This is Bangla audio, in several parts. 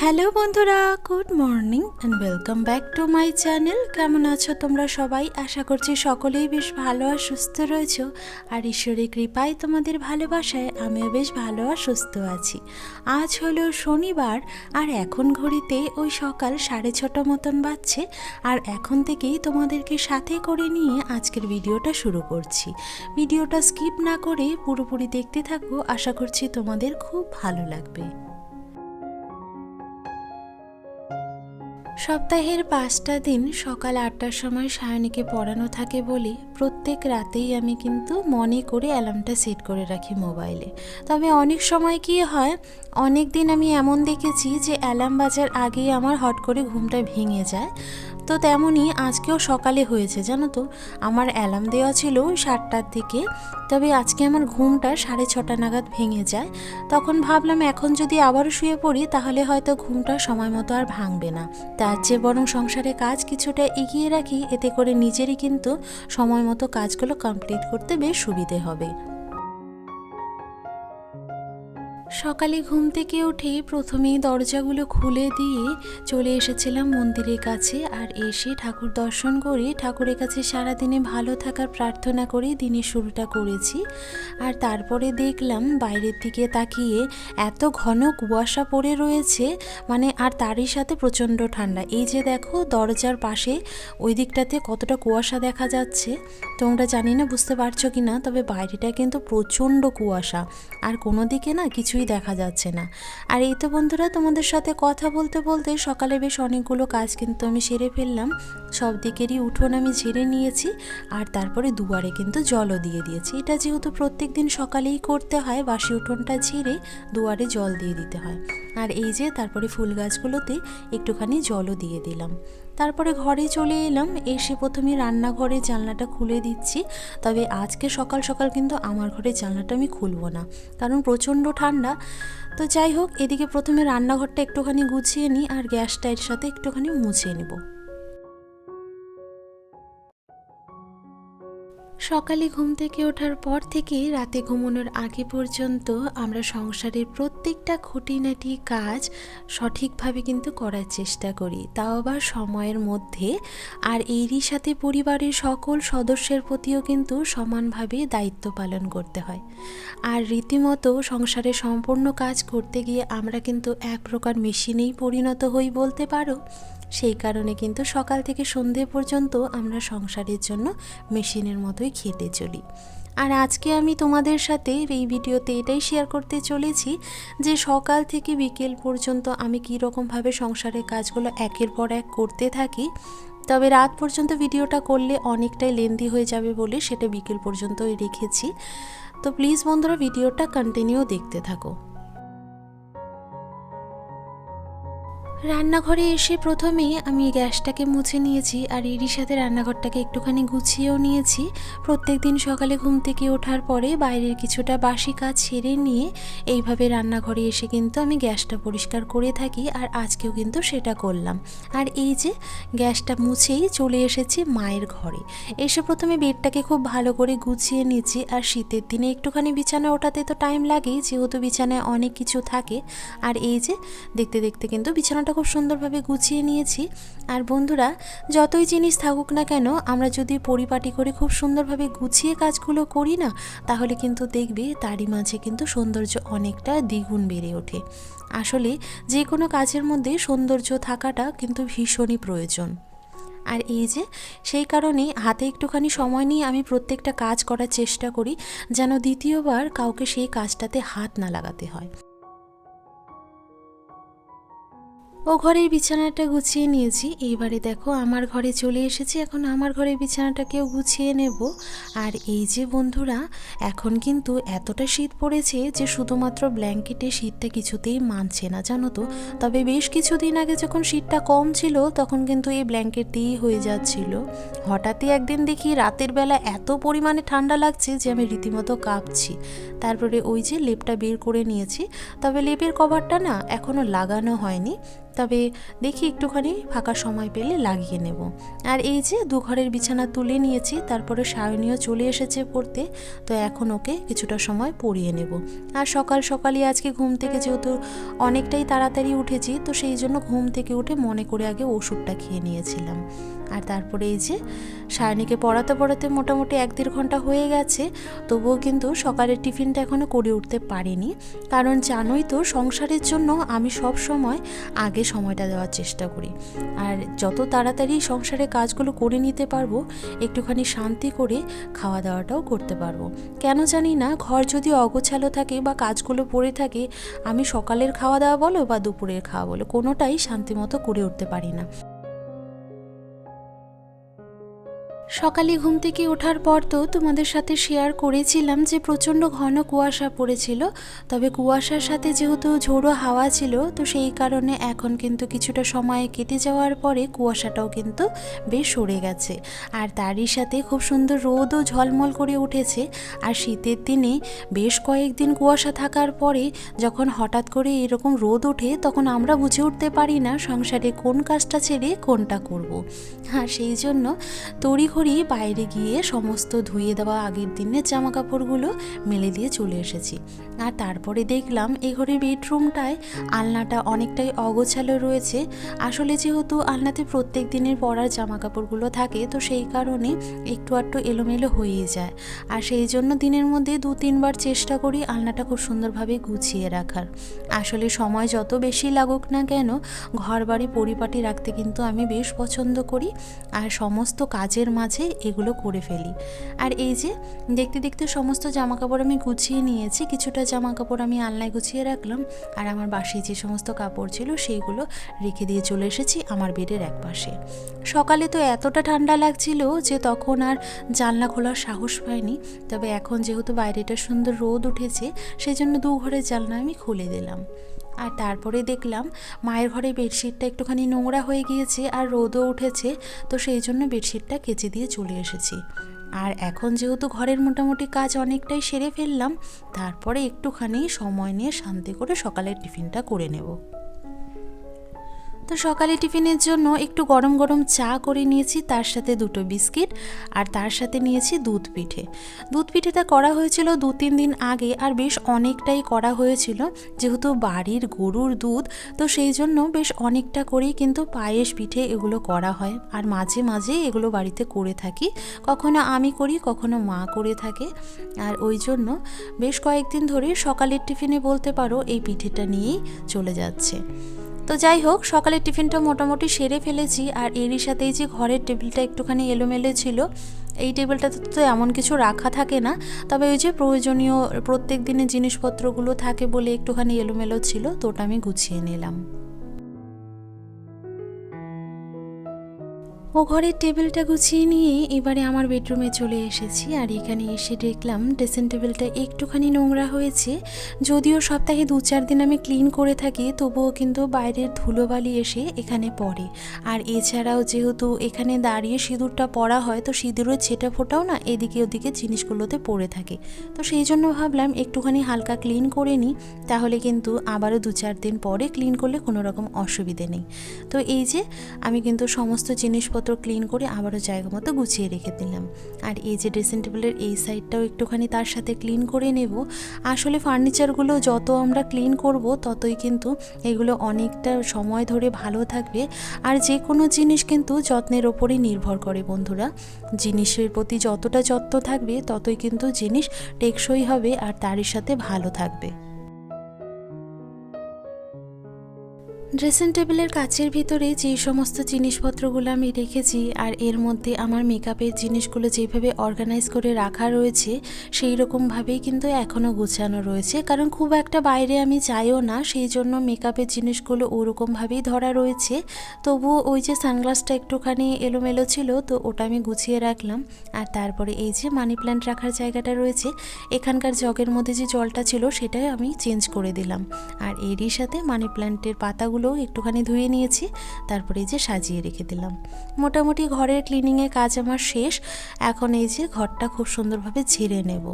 হ্যালো বন্ধুরা, good morning and welcome back to my channel কেমন আছো তোমরা সবাই? আশা করছি সকলেই বেশ ভালো আর সুস্থ রয়েছো। আর ঈশ্বরের কৃপায় তোমাদের ভালোবাসায় আমিও বেশ ভালো আর সুস্থ আছি। আজ হলো শনিবার আর এখন ঘড়িতে ওই সকাল সাড়ে ছটা মতন বাজছে। আর এখন থেকেই তোমাদেরকে সাথে করে নিয়ে আজকের ভিডিওটা শুরু করছি। ভিডিওটা স্কিপ না করে পুরোপুরি দেখতে থাকো। আশা করছি তোমাদের খুব ভালো লাগবে। সপ্তাহের পাঁচটা দিন সকাল আটটার সময় সায়নীকে পড়ানো থাকে বলে প্রত্যেক রাতেই আমি কিন্তু মনে করে অ্যালার্মটা সেট করে রাখি মোবাইলে। তবে অনেক সময় কি হয়, অনেক দিন আমি এমন দেখেছি যে অ্যালার্ম বাজার আগেই আমার হট করে ঘুমটা ভেঙে যায়। তো তেমনই আজকেও সকালে হয়েছে, জানো তো। আমার অ্যালার্ম দেওয়া ছিল সাতটার দিকে। তবে আজকে আমার ঘুমটা সাড়ে ছটা নাগাদ ভেঙে যায়। তখন ভাবলাম এখন যদি আবারও শুয়ে পড়ি, তাহলে হয়তো ঘুমটা সময় মতো আর ভাঙবে না। তার চেয়ে বরং সংসারে কাজ কিছুটা এগিয়ে রাখি, এতে করে নিজেরই কিন্তু সময় মতো কাজগুলো কমপ্লিট করতে বেশ সুবিধে হবে। সকালে ঘুম থেকে উঠে প্রথমেই দরজাগুলো খুলে দিয়ে চলে এসেছিলাম মন্দিরের কাছে আর এসে ঠাকুর দর্শন করে ঠাকুরের কাছে সারাদিনে ভালো থাকার প্রার্থনা করে দিনের শুরুটা করেছি। আর তারপরে দেখলাম বাইরের দিকে তাকিয়ে এত ঘন কুয়াশা পড়ে রয়েছে মানে আর তারই সাথে প্রচণ্ড ঠান্ডা। এই যে দেখো, দরজার পাশে ওই দিকটাতে কতটা কুয়াশা দেখা যাচ্ছে, তোমরা জানি না, বুঝতে পারছ কি না তবে বাইরেটা কিন্তু প্রচণ্ড কুয়াশা। আর কোনো দিকে না কিছুই দেখা যাচ্ছে না। আর এই তো বন্ধুরা, তোমাদের সাথে কথা বলতে বলতে সকালে বেশ অনেকগুলো কাজ কিন্তু আমি সেরে ফেললাম। সব দিকেরই উঠোন আমি ঝেড়ে নিয়েছি আর তারপরে দুয়ারে কিন্তু জলও দিয়ে দিয়েছি। এটা যেহেতু প্রত্যেক দিন সকালেই করতে হয়, বাসি উঠোনটা ঝেড়ে দুয়ারে জল দিয়ে দিতে হয়। আর এই যে তারপরে ফুল গাছগুলোতে একটুখানি জলও দিয়ে দিলাম। তারপরে ঘরে চলে এলাম, এসে প্রথমে রান্নাঘরে জানলাটা খুলে দিচ্ছি। তবে আজকে সকাল সকাল কিন্তু আমার ঘরে জানলাটা আমি খুলবো না, কারণ প্রচণ্ড ঠান্ডা। তো যাই হোক, এদিকে প্রথমে রান্নাঘরটা একটুখানি গুছিয়ে নিই আর গ্যাসটা এর সাথে একটুখানি মুছিয়ে নেব। সকালে ঘুম থেকে ওঠার পর থেকে রাতে ঘুমানোর আগে পর্যন্ত আমরা সংসারের প্রত্যেকটা খুঁটিনাটি কাজ সঠিকভাবে কিন্তু করার চেষ্টা করি। তাও আবার সময়ের মধ্যে। আর এরই সাথে পরিবারের সকল সদস্যের প্রতিও কিন্তু সমানভাবে দায়িত্ব পালন করতে হয়। আর রীতিমতো সংসারে সম্পূর্ণ কাজ করতে গিয়ে আমরা কিন্তু এক প্রকার মেশিনেই পরিণত হই বলতে পারো। সেই কারণে কিন্তু সকাল থেকে সন্ধে পর্যন্ত আমরা সংসারের জন্য মেশিনের মতোই খেটে চলি। আর আজকে আমি তোমাদের সাথে এই ভিডিওতে এটাই শেয়ার করতে চলেছি যে সকাল থেকে বিকেল পর্যন্ত আমি কী রকমভাবে সংসারের কাজগুলো একের পর এক করতে থাকি, তবে রাত পর্যন্ত ভিডিওটা করলে অনেকটাই লেন্দি হয়ে যাবে বলে সেটা বিকেল পর্যন্তই রেখেছি। তো প্লিজ বন্ধুরা, ভিডিওটা কন্টিনিউ দেখতে থাকো। রান্নাঘরে এসে প্রথমে আমি গ্যাসটাকে মুছে নিয়েছি আর এরই সাথে রান্নাঘরটাকে একটুখানি গুছিয়েও নিয়েছি। প্রত্যেক দিন সকালে ঘুম থেকে ওঠার পরে বাইরের কিছুটা বাসি কাজ সেরে নিয়ে এইভাবে রান্নাঘরে এসে কিন্তু আমি গ্যাসটা পরিষ্কার করে থাকি আর আজকেও কিন্তু সেটা করলাম। আর এই যে গ্যাসটা মুছেই চলে এসেছি মায়ের ঘরে। এসে প্রথমে বেডটাকে খুব ভালো করে গুছিয়ে নিয়েছি আর শীতের দিনে একটুখানি বিছানা ওঠাতে তো টাইম লাগেই, যেহেতু বিছানায় অনেক কিছু থাকে। আর এই যে দেখতে দেখতে কিন্তু বিছানাটা খুব সুন্দরভাবে গুছিয়ে নিয়েছি। আর বন্ধুরা, যতই জিনিস থাকুক না কেন, আমরা যদি পরিপাটি করে খুব সুন্দরভাবে গুছিয়ে কাজগুলো করি না, তাহলে কিন্তু দেখবে তারই মাঝে কিন্তু সৌন্দর্য অনেকটা দ্বিগুণ বেড়ে ওঠে। আসলে যে কোনো কাজের মধ্যে সৌন্দর্য থাকাটা কিন্তু ভীষণই প্রয়োজন। আর এই যে, সেই কারণে হাতে একটুখানি সময় নিয়ে আমি প্রত্যেকটা কাজ করার চেষ্টা করি, যেন দ্বিতীয়বার কাউকে সেই কাজটাতে হাত না লাগাতে হয়। ও ঘরের বিছানাটা গুছিয়ে নিয়েছি। এইবারে দেখো আমার ঘরে চলে এসেছি, এখন আমার ঘরের বিছানাটাকেও গুছিয়ে নেব। আর এই যে বন্ধুরা, এখন কিন্তু এতটা শীত পড়েছে যে শুধুমাত্র ব্ল্যাঙ্কেটে শীতটা কিছুতেই মানছে না, জানো তো? তবে বেশ কিছুদিন আগে যখন শীতটা কম ছিল, তখন কিন্তু এই ব্ল্যাঙ্কেট দিয়েই হয়ে যাচ্ছিল। হঠাৎই একদিন দেখি রাতের বেলা এত পরিমাণে ঠান্ডা লাগছে যে আমি রীতিমতো কাঁপছি। তারপরে ওই যে লেপটা বের করে নিয়েছি, তবে লেপের কভারটা না এখনও লাগানো হয়নি। তবে দেখি একটুখানি ফাঁকা সময় পেলে লাগিয়ে নেব। আর এই যে দু ঘরের বিছানা তুলে নিয়েছি, তারপরে সায়নীয় চলে এসেছে পড়তে, তো এখন ওকে কিছুটা সময় পড়িয়ে নেব। আর সকাল সকালই আজকে ঘুম থেকে যেহেতু অনেকটাই তাড়াতাড়ি উঠেছি, তো সেই জন্য ঘুম থেকে উঠে মনে করে আগে ওষুধটা খেয়ে নিয়েছিলাম। আর তারপরে এই যে সায়নীকে পড়াতে পড়াতে মোটামুটি এক দেড় ঘণ্টা হয়ে গেছে, তবুও কিন্তু সকালের টিফিনটা এখনও করে উঠতে পারিনি। কারণ জানোই তো সংসারের জন্য আমি সব সময় আগে সময়টা দেওয়ার চেষ্টা করি। আর যত তাড়াতাড়ি সংসারে কাজগুলো করে নিতে পারব, একটুখানি শান্তি করে খাওয়া দাওয়াটাও করতে পারব। কেন জানি না, ঘর যদি অগোছালো থাকে বা কাজগুলো পড়ে থাকে, আমি সকালের খাওয়া দাওয়া বলো বা দুপুরের খাওয়া বলো, কোনোটাই শান্তিমতো করে উঠতে পারি না। সকালে ঘুম থেকে ওঠার পর তো তোমাদের সাথে শেয়ার করেছিলাম যে প্রচণ্ড ঘন কুয়াশা পড়েছিল। তবে কুয়াশার সাথে যেহেতু ঝোড়ো হাওয়া ছিল, তো সেই কারণে এখন কিন্তু কিছুটা সময় কেটে যাওয়ার পরে কুয়াশাটাও কিন্তু বেশ সরে গেছে। আর তারই সাথে খুব সুন্দর রোদও ঝলমল করে উঠেছে। আর শীতের দিনে বেশ কয়েকদিন কুয়াশা থাকার পরে যখন হঠাৎ করে এরকম রোদ ওঠে, তখন আমরা বুঝে উঠতে পারি না সংসারে কোন কাজটা ছেড়ে কোনটা করব। আর সেই জন্য তড়িঘড়ি বাইরে গিয়ে সমস্ত ধুয়ে দেওয়া আগের দিনের জামা কাপড়গুলো মেলে দিয়ে চলে এসেছি। আর তারপরে দেখলাম এ ঘরের বেডরুমটায় আলনাটা অনেকটাই অগোছালো রয়েছে। আসলে যেহেতু আলনাতে প্রত্যেক দিনের পরার জামা কাপড়গুলো থাকে, তো সেই কারণে একটু আধটু এলোমেলো হয়েই যায়। আর সেই জন্য দিনের মধ্যে দু তিনবার চেষ্টা করি আলনাটা খুব সুন্দরভাবে গুছিয়ে রাখার। আসলে সময় যত বেশি লাগুক না কেন ঘর বাড়ি পরিপাটি রাখতে কিন্তু আমি বেশ পছন্দ করি। আর সমস্ত কাজের মাঝে এগুলো করে ফেলি। আর এই যে, দেখতে দেখতে সমস্ত জামা কাপড় আমি গুছিয়ে নিয়েছি, কিছুটা জামা কাপড় আমি আলনায় গুছিয়ে রাখলাম, আর আমার বাসে যে সমস্ত কাপড় ছিল সেইগুলো রেখে দিয়ে চলে এসেছি আমার বেডের এক পাশে। সকালে তো এতটা ঠান্ডা লাগছিল যে তখন আর জানলা খোলার সাহস পাইনি, তবে এখন যেহেতু বাইরেটা সুন্দর রোদ উঠেছে সেই জন্য দু ঘরের জানলা আমি খুলে দিলাম। আর তারপরে দেখলাম মায়ের ঘরে বেডশিটটা একটুখানি নোংরা হয়ে গিয়েছে আর রোদও উঠেছে, তো সেই জন্য বেডশিটটা কেচে দিয়ে চলে এসেছি। আর এখন যেহেতু ঘরের মোটামুটি কাজ অনেকটাই সেরে ফেললাম, তারপরে একটুখানি সময় নিয়ে শান্তি করে সকালের টিফিনটা করে নেব। তো সকালে টিফিনের জন্য একটু গরম গরম চা করে নিয়েছি, তার সাথে দুটো বিস্কিট আর তার সাথে নিয়েছি দুধ পিঠে। দুধ পিঠেটা করা হয়েছিল দু তিন দিন আগে আর বেশ অনেকটাই করা হয়েছিল, যেহেতু বাড়ির গরুর দুধ, তো সেই জন্য বেশ অনেকটা করেই কিন্তু পায়েস পিঠে এগুলো করা হয়। আর মাঝে মাঝে এগুলো বাড়িতে করে থাকি, কখনো আমি করি, কখনো মা করে থাকে। আর ওই জন্য বেশ কয়েকদিন ধরে সকালের টিফিনে বলতে পারো এই পিঠেটা নিয়েই চলে যাচ্ছে। তো যাই হোক, সকালের টিফিনটা মোটামুটি সেরে ফেলেছি আর এরই সাথেই যে ঘরের টেবিলটা একটুখানি এলোমেলো ছিল, এই টেবিলটাতে তো এমন কিছু রাখা থাকে না। তবে ওই যে প্রয়োজনীয় প্রত্যেক দিনের জিনিসপত্রগুলো থাকে বলে একটুখানি এলোমেলো ছিল, তো ওটা আমি গুছিয়ে নিলাম। ও ঘরের টেবিলটা গুছিয়ে নিয়ে এবারে আমার বেডরুমে চলে এসেছি। আর এখানে এসে দেখলাম ড্রেসিং টেবিলটা একটুখানি নোংরা হয়েছে। যদিও সপ্তাহে দু চার দিন আমি ক্লিন করে থাকি, তবুও কিন্তু বাইরের ধুলোবালি এসে এখানে পড়ে। আর এছাড়াও যেহেতু এখানে দাঁড়িয়ে সিঁদুরটা পরা হয়, তো সিঁদুরের ছেটা ফোটাও না এদিকে ওদিকে জিনিসগুলোতে পড়ে থাকে। তো সেই জন্য ভাবলাম একটুখানি হালকা ক্লিন করে নিই, তাহলে কিন্তু আবারও দু চার দিন পরে ক্লিন করলে কোনো রকম অসুবিধে নেই। তো এই যে, আমি কিন্তু সমস্ত জিনিসপত্র জিনিসপত্র ক্লিন করে আবারও জায়গা মতো গুছিয়ে রেখে দিলাম। আর এই যে ড্রেসিং টেবিলের এই সাইডটাও একটুখানি তার সাথে ক্লিন করে নেব। আসলে ফার্নিচারগুলো যত আমরা ক্লিন করব, ততই কিন্তু এগুলো অনেকটা সময় ধরে ভালো থাকবে। আর যে কোনো জিনিস কিন্তু যত্নের ওপরই নির্ভর করে বন্ধুরা। জিনিসের প্রতি যতটা যত্ন থাকবে, ততই কিন্তু জিনিস টেকসই হবে আর তারই সাথে ভালো থাকবে। ড্রেসিং টেবিলের কাচের ভিতরে যে সমস্ত জিনিসপত্রগুলো আমি রেখেছি আর এর মধ্যে আমার মেকআপের জিনিসগুলো যেভাবে অর্গানাইজ করে রাখা রয়েছে, সেই রকমভাবেই কিন্তু এখনও গুছানো রয়েছে। কারণ খুব একটা বাইরে আমি চাইও না, সেই জন্য মেকআপের জিনিসগুলো ওরকমভাবেই ধরা রয়েছে। তবুও ওই যে সানগ্লাসটা একটুখানি এলোমেলো ছিল, তো ওটা আমি গুছিয়ে রাখলাম। আর তারপরে এই যে মানি প্ল্যান্ট রাখার জায়গাটা রয়েছে, এখানকার জগের মধ্যে যে জলটা ছিল, সেটাই আমি চেঞ্জ করে দিলাম। আর এরই সাথে মানি প্ল্যান্টের পাতাগুলো একটুখানি ধুয়ে নিয়েছি, তারপরে এই যে সাজিয়ে রেখে দিলাম। মোটামুটি ঘরের ক্লিনিংয়ের কাজ আমার শেষ, এখন এই যে ঘরটা খুব সুন্দরভাবে ঝেড়ে নেব।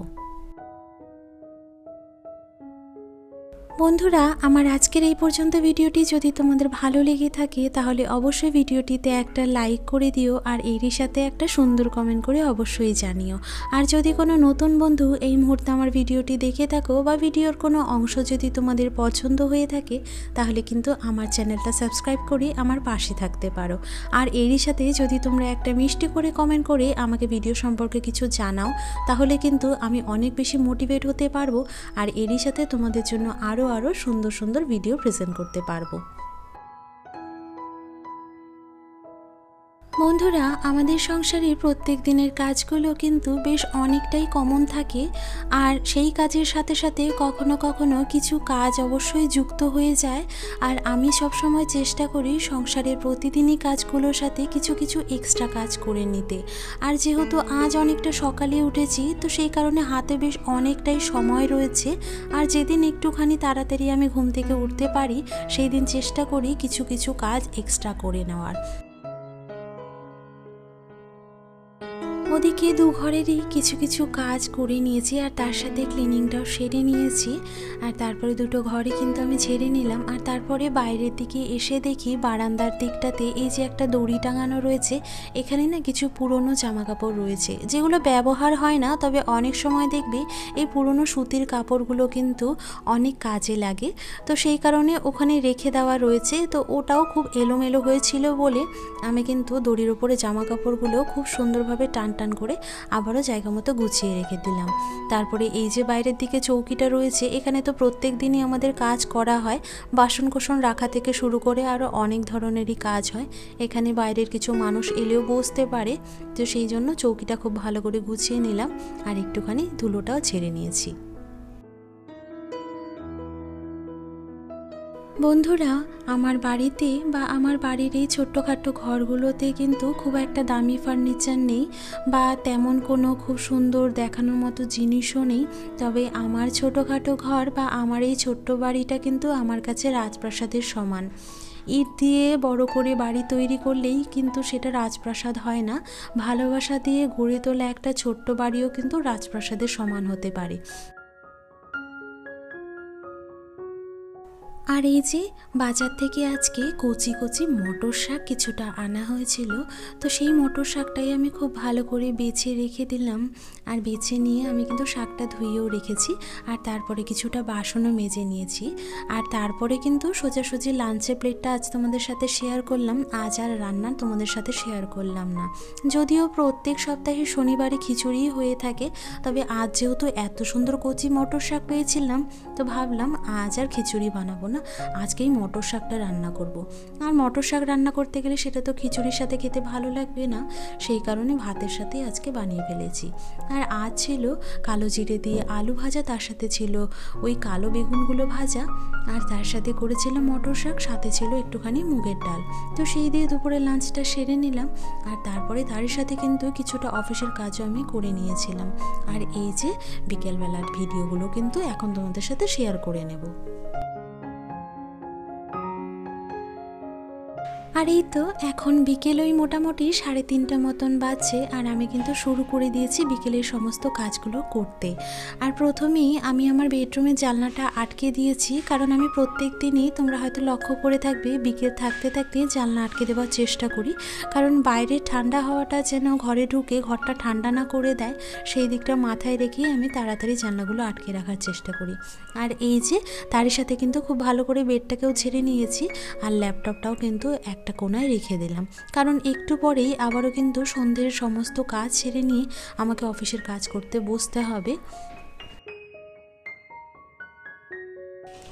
বন্ধুরা, আমার আজকের এই পর্যন্ত ভিডিওটি যদি তোমাদের ভালো লেগে থাকে, তাহলে অবশ্যই ভিডিওটিতে একটা লাইক করে দিও আর এরই সাথে একটা সুন্দর কমেন্ট করে অবশ্যই জানিও। আর যদি কোনো নতুন বন্ধু এই মুহূর্তে আমার ভিডিওটি দেখে থাকো বা ভিডিওর কোনো অংশ যদি তোমাদের পছন্দ হয়ে থাকে, তাহলে কিন্তু আমার চ্যানেলটা সাবস্ক্রাইব করে আমার পাশে থাকতে পারো। আর এরই সাথে যদি তোমরা একটা মিষ্টি করে কমেন্ট করে আমাকে ভিডিও সম্পর্কে কিছু জানাও, তাহলে কিন্তু আমি অনেক বেশি মোটিভেট হতে পারব। আর এরই সাথে তোমাদের জন্য আরও আরও সুন্দর সুন্দর ভিডিও প্রেজেন্ট করতে পারব। বন্ধুরা, আমাদের সংসারের প্রত্যেক দিনের কাজগুলো কিন্তু বেশ অনেকটাই কমন থাকে। আর সেই কাজের সাথে সাথে কখনো কখনো কিছু কাজ অবশ্যই যুক্ত হয়ে যায়। আর আমি সবসময় চেষ্টা করি সংসারের প্রতিদিনই কাজগুলোর সাথে কিছু কিছু এক্সট্রা কাজ করে নিতে। আর যেহেতু আজ অনেকটা সকালে উঠেছি, তো সেই কারণে হাতে বেশ অনেকটাই সময় রয়েছে। আর যেদিন একটুখানি তাড়াতাড়ি আমি ঘুম থেকে উঠতে পারি, সেই দিন চেষ্টা করি কিছু কিছু কাজ এক্সট্রা করে নেওয়ার। ওদিকে দু ঘরেরই কিছু কিছু কাজ করে নিয়েছি, আর তার সাথে ক্লিনিংটাও সেরে নিয়েছি। আর তারপরে দুটো ঘরে কিন্তু আমি ছেড়ে নিলাম। আর তারপরে বাইরের দিকে এসে দেখি বারান্দার দিকটাতে এই যে একটা দড়ি টাঙানো রয়েছে, এখানে না কিছু পুরনো জামা কাপড় রয়েছে। যেগুলো ব্যবহার হয় না, তবে অনেক সময় দেখবি এই পুরনো সুতির কাপড়গুলো কিন্তু অনেক কাজে লাগে। তো সেই কারণে ওখানে রেখে দেওয়া রয়েছে। তো ওটাও খুব এলোমেলো হয়েছিল বলে আমি কিন্তু দড়ির ওপরে জামা কাপড়গুলো খুব সুন্দরভাবে টান টান করে আবারও জায়গা মতো গুছিয়ে রেখে দিলাম। তারপরে এই যে বাইরের দিকে চৌকিটা রয়েছে, এখানে তো প্রত্যেক দিনই আমাদের কাজ করা হয়। বাসন কোসন রাখা থেকে শুরু করে আরও অনেক ধরনেরই কাজ হয়। এখানে বাইরের কিছু মানুষ এলেও বসতে পারে, তো সেই জন্য চৌকিটা খুব ভালো করে গুছিয়ে নিলাম। আর একটুখানি ধুলোটাও ছেড়ে নিয়েছি। বন্ধুরা, আমার বাড়িতে বা আমার বাড়ির এই ছোট্টখাট্টো ঘরগুলোতে কিন্তু খুব একটা দামি ফার্নিচার নেই বা তেমন কোনো খুব সুন্দর দেখানোর মতো জিনিসও নেই। তবে আমার ছোটোখাটো ঘর বা আমার এই ছোট্ট বাড়িটা কিন্তু আমার কাছে রাজপ্রাসাদের সমান। ইট দিয়ে বড় করে বাড়ি তৈরি করলেই কিন্তু সেটা রাজপ্রাসাদ হয় না। ভালোবাসা দিয়ে গড়ে তোলা একটা ছোট্ট বাড়িও কিন্তু রাজপ্রাসাদের সমান হতে পারে। আর এই যে বাজার থেকে আজকে কচি কচি মটর শাক কিছুটা আনা হয়েছিল, তো সেই মটর শাকটাই আমি খুব ভালো করে বেছে রেখে দিলাম। আর বেছে নিয়ে আমি কিন্তু শাকটা ধুয়েও রেখেছি, আর তারপরে কিছুটা বাসনও মেজে নিয়েছি। আর তারপরে কিন্তু সোজাসুজি লাঞ্চের প্লেটটা আজ তোমাদের সাথে শেয়ার করলাম, আজ আর রান্না তোমাদের সাথে শেয়ার করলাম না। যদিও প্রত্যেক সপ্তাহে শনিবারে খিচুড়ি হয়ে থাকে, তবে আজ যেহেতু এত সুন্দর কচি মটর শাক পেয়েছিলাম, তো ভাবলাম আজ আর খিচুড়ি বানাবো না, আজকেই মটর শাকটা রান্না করব। আর মটর শাক রান্না করতে গেলে সেটা তো খিচুড়ির সাথে খেতে ভালো লাগবে না, সেই কারণে ভাতের সাথে আজকে বানিয়ে ফেলেছি। আর আজ ছিল কালো জিরে দিয়ে আলু ভাজা, তার সাথে ছিল ওই কালো বেগুনগুলো ভাজা, আর তার সাথে করেছিলাম মটর শাক, সাথে ছিল একটুখানি মুগের ডাল। তো সেই দিয়ে দুপুরে লাঞ্চটা সেরে নিলাম, আর তারপরে তারই সাথে কিন্তু কিছুটা অফিসের কাজও আমি করে নিয়েছিলাম। আর এই যে বিকেলবেলার ভিডিওগুলো কিন্তু এখন তোমাদের সাথে শেয়ার করে নেব। আর এই তো, এখন বিকেল ওই মোটামুটি সাড়ে তিনটা মতন বাজছে, আর আমি কিন্তু শুরু করে দিয়েছি বিকেলের সমস্ত কাজগুলো করতে। আর প্রথমেই আমি আমার বেডরুমের জানলাটা আটকে দিয়েছি, কারণ আমি প্রত্যেক দিনই, তোমরা হয়তো লক্ষ্য করে থাকবে, বিকেল থাকতে থাকতে জানলা আটকে দেওয়ার চেষ্টা করি। কারণ বাইরে ঠান্ডা হাওয়াটা যেন ঘরে ঢুকে ঘরটা ঠান্ডা না করে দেয়, সেই দিকটা মাথায় রেখেই আমি তাড়াতাড়ি জানলাগুলো আটকে রাখার চেষ্টা করি। আর এই যে, তারই সাথে কিন্তু খুব ভালো করে বেডটাকেও ছেড়ে নিয়েছি, আর ল্যাপটপটাও কিন্তু একটা কোনায় রেখে দিলাম। কারণ একটু পরেই আবারও কিন্তু সন্ধ্যের সমস্ত কাজ সেরে নিয়ে আমাকে অফিসের কাজ করতে বসতে হবে।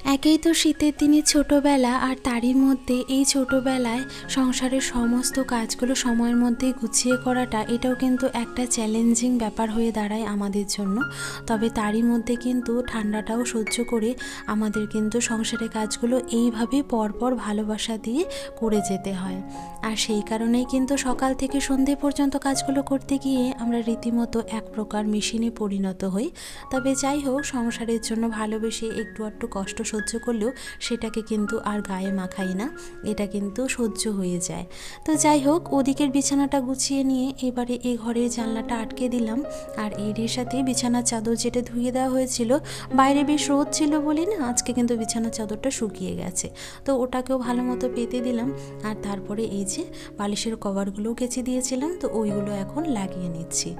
একেই তো শীতের দিনে ছোটবেলা আর তারই মধ্যে এই ছোটবেলায় সংসারের সমস্ত কাজগুলো সময়ের মধ্যে গুছিয়ে করাটা, এটাও কিন্তু একটা চ্যালেঞ্জিং ব্যাপার হয়ে দাঁড়ায় আমাদের জন্য। তবে তারই মধ্যে কিন্তু ঠান্ডাটাও সহ্য করে আমাদের কিন্তু সংসারের কাজগুলো এইভাবে পরপর ভালোবাসা দিয়ে করে যেতে হয়। আর সেই কারণেই কিন্তু সকাল থেকে সন্ধে পর্যন্ত কাজগুলো করতে গিয়ে আমরা রীতিমতো এক প্রকার মেশিনে পরিণত হই। তবে যাই হোক, সংসারের জন্য ভালোবেসে একটু একটু কষ্ট সহ্য করলেও সেটাকে কিন্তু আর গায়ে মাখাই না। এটা কিন্তু সহ্য হয়ে যায়। তো যাই হোক, ওদিকের বিছানাটা গুছিয়ে নিয়ে এবারে এই ঘরের জানলাটা আটকে দিলাম। আর এর সাথে বিছানার চাদর যেটা ধুয়ে দেওয়া হয়েছিল, বাইরে বেশ রোদ ছিল বলে না, আজকে কিন্তু বিছানার চাদরটা শুকিয়ে গেছে। তো ওটাকেও ভালো মতো পেতে দিলাম। আর তারপরে এই যে বালিশের কভারগুলোও কেচে দিয়েছিলাম, তো ওইগুলো এখন লাগিয়ে নিচ্ছি।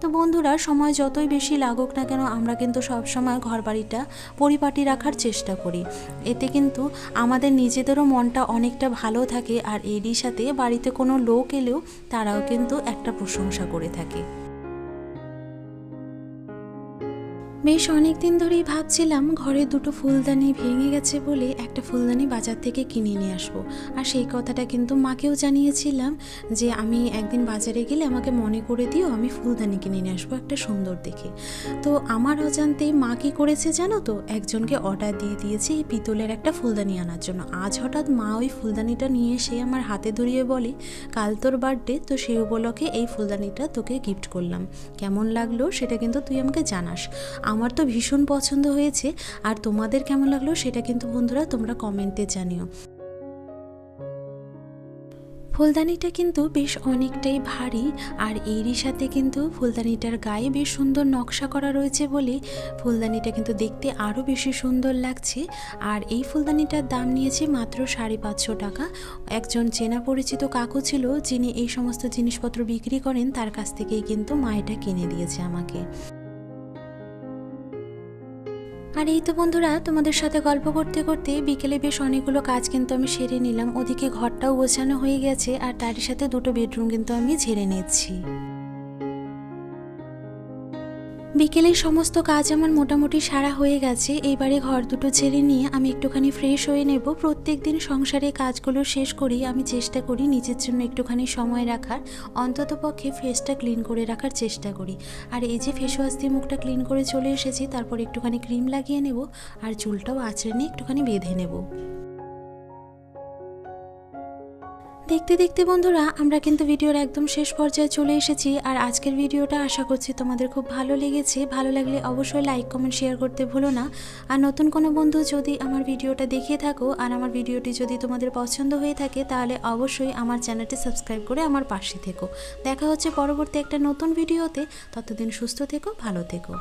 তো বন্ধুরা, সময় যতই বেশি লাগুক না কেন, আমরা কিন্তু সবসময় ঘর বাড়িটা পরিপাটি রাখার চেষ্টা করি। এতে কিন্তু আমাদের নিজেদেরও মনটা অনেকটা ভালো থাকে, আর এরই সাথে বাড়িতে কোনো লোক এলেও তারাও কিন্তু একটা প্রশংসা করে থাকে। বেশ অনেক দিন ধরেই ভাবছিলাম ঘরে দুটো ফুলদানি ভেঙে গেছে বলে একটা ফুলদানি বাজার থেকে কিনে নিয়ে আসব। আর সেই কথাটা কিন্তু মাকেও জানিয়েছিলাম যে আমি একদিন বাজারে গেলে আমাকে মনে করে দিও আমি ফুলদানি কিনে নিয়ে আসব একটা সুন্দর দেখে। তো আমার অজান্তেই মা কী করেছে জানো তো? একজনকে অর্ডার দিয়ে দিয়েছে এই পিতলের একটা ফুলদানি আনার জন্য। আজ হঠাৎ মা ওই ফুলদানিটা নিয়ে এসে আমার হাতে ধরিয়ে বলে, কাল তোর বার্থডে তো সেই উপলক্ষে এই ফুলদানিটা তোকে গিফট করলাম। কেমন লাগল সেটা কিন্তু তুই আমাকে জানাস। আমার তো ভীষণ পছন্দ হয়েছে, আর তোমাদের কেমন লাগল সেটা কিন্তু বন্ধুরা তোমরা কমেন্টে জানিও। ফুলদানিটা কিন্তু বেশ অনেকটাই ভারী, আর এরই সাথে কিন্তু ফুলদানিটার গায়ে বেশ সুন্দর নকশা করা রয়েছে বলে ফুলদানিটা কিন্তু দেখতে আরও বেশি সুন্দর লাগছে। আর এই ফুলদানিটার দাম নিয়েছে মাত্র সাড়ে পাঁচশো টাকা। একজন চেনা পরিচিত কাকু ছিল, যিনি এই সমস্ত জিনিসপত্র বিক্রি করেন, তার কাছ থেকেই কিন্তু মা এটা কিনে দিয়েছে আমাকে। আর এই তো বন্ধুরা, তোমাদের সাথে গল্প করতে করতে বিকেলে বেশ অনেকগুলো কাজ কিন্তু আমি সেরে নিলাম। ওদিকে ঘরটাও গোছানো হয়ে গেছে আর তারই সাথে দুটো বেডরুম কিন্তু আমি ঝেড়ে নিচ্ছি। বিকেলের সমস্ত কাজ আমার মোটামুটি সারা হয়ে গেছে। এইবারে ঘর দুটো ছেড়ে নিয়ে আমি একটুখানি ফ্রেশ হয়ে নেব। প্রত্যেক দিন সংসারে কাজগুলো শেষ করি, আমি চেষ্টা করি নিজের জন্য একটুখানি সময় রাখার। অন্তত পক্ষে ফেসটা ক্লিন করে রাখার চেষ্টা করি। আর এই যে ফেস ওয়াশ দিয়ে মুখটা ক্লিন করে চলে এসেছি, তারপর একটুখানি ক্রিম লাগিয়ে নেব। আর চুলটাও আঁচড়ে নিয়ে একটুখানি বেঁধে নেব। দেখতে দেখতে বন্ধুরা, আমরা কিন্তু ভিডিওর একদম শেষ পর্যায়ে চলে এসেছি আর আজকের ভিডিওটা আশা করছি তোমাদের খুব ভালো লেগেছে। ভালো লাগলে অবশ্যই লাইক কমেন্ট শেয়ার করতে ভুলো না। আর নতুন কোনো বন্ধু যদি আমার ভিডিওটা দেখে থাকো আর আমার ভিডিওটি যদি তোমাদের পছন্দ হয়ে থাকে, তাহলে অবশ্যই আমার চ্যানেলটি সাবস্ক্রাইব করে আমার পাশে থেকো। দেখা হচ্ছে পরবর্তী একটা নতুন ভিডিওতে। ততদিন সুস্থ থেকো, ভালো থেকো।